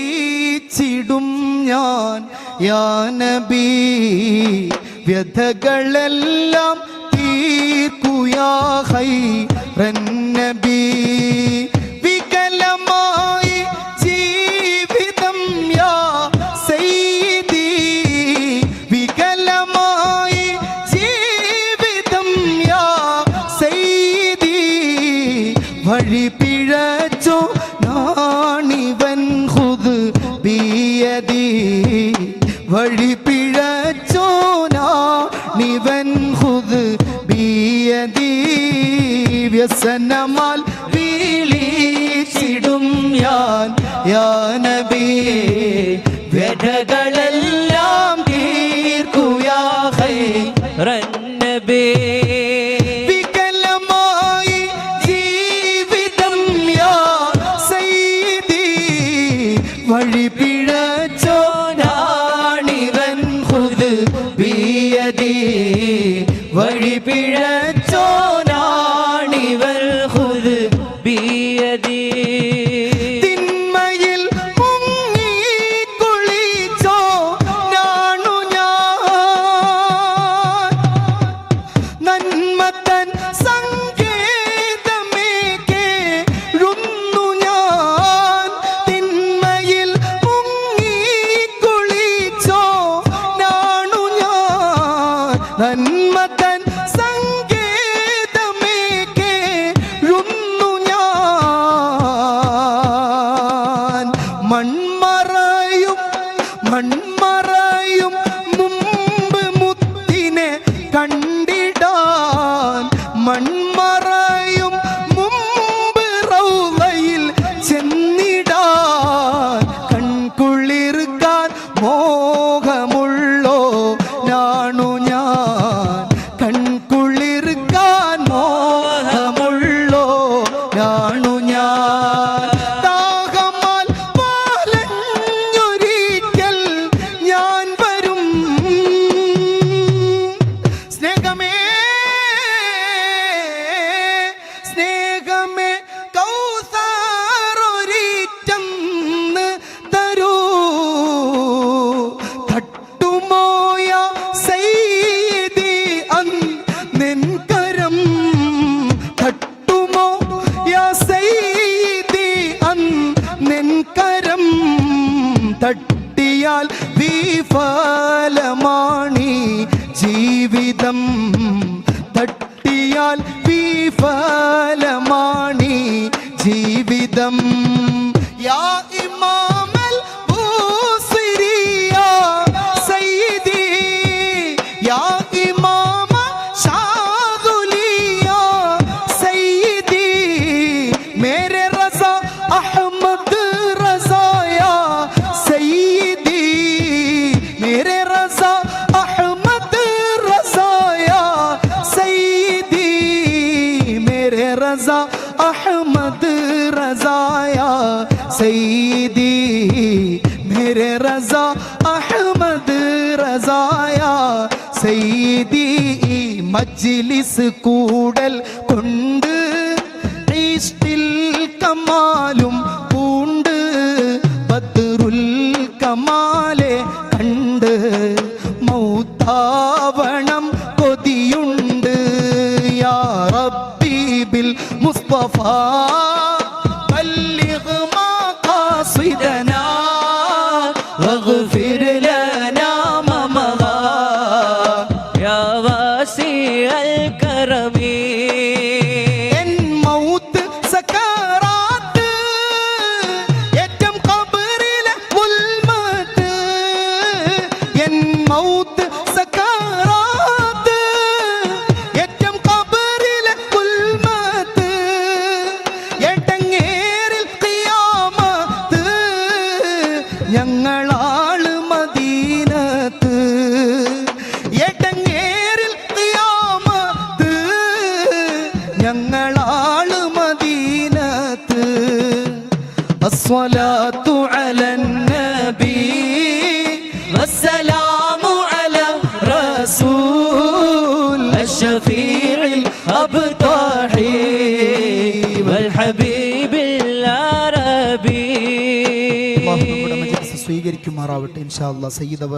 വിളിച്ചിടും ഞാൻ യാനബി. വ്യഥകളെല്ലാം തീർക്കുയാഹൈ റന്നബി. വികലമായി ജീവിതം യാ സെയ്തി വികലമായി ജീവിതം യാ സെയ്തി വഴി പിഴച്ചോ നാണിവൻ ഹുദ് ബിയതി വഴി പിഴച്ചോ നാണിവൻ ഹുദ് ബിയതി വ്യസനമാൽ വീളിച്ചിടും ഞാൻ യാനബി വ്യഥകളെല്ലാം தீயதி வழிபிழ ഞാൻ നന്മത്തൻ സങ്കേതമേ കേഴുന്നു ഞാൻ മൺമറയും മൺമറയും മുമ്പ് മുത്തിനെ കണ്ടിടാൻ മൺമറയും മുമ്പ് റൗളയിൽ ചെന്നിടാൻ കൺകുളിർക്കാൻ മോഹമുള്ളോ माया തട്ടിയാൽ വിഫലമാണി ജീവിതം. തട്ടിയാൽ വിഫലമാണി ജീവിതം. യാ செய்தி. மேரே ரசா அஹமது ரசாயா. செய்தி மஜ்லிஸ் கூடல் கொண்டு ஈஸ்டில் கமாலும் பூண்டு பத்ருல் கமாலே கண்டு மௌத்தாவணம் கொதியுண்டு. யாரப்பீபில் முஸ்தபா واسع الكرم الصلوات على النبي والسلام على رسول الشفيع الأبطحي والحبيب العربي اللهم നമ്മുടെ സ്വീകരിക്കുമാറാവട്ടെ ഇൻഷാ അല്ലാ സയ്യിദ് അവർ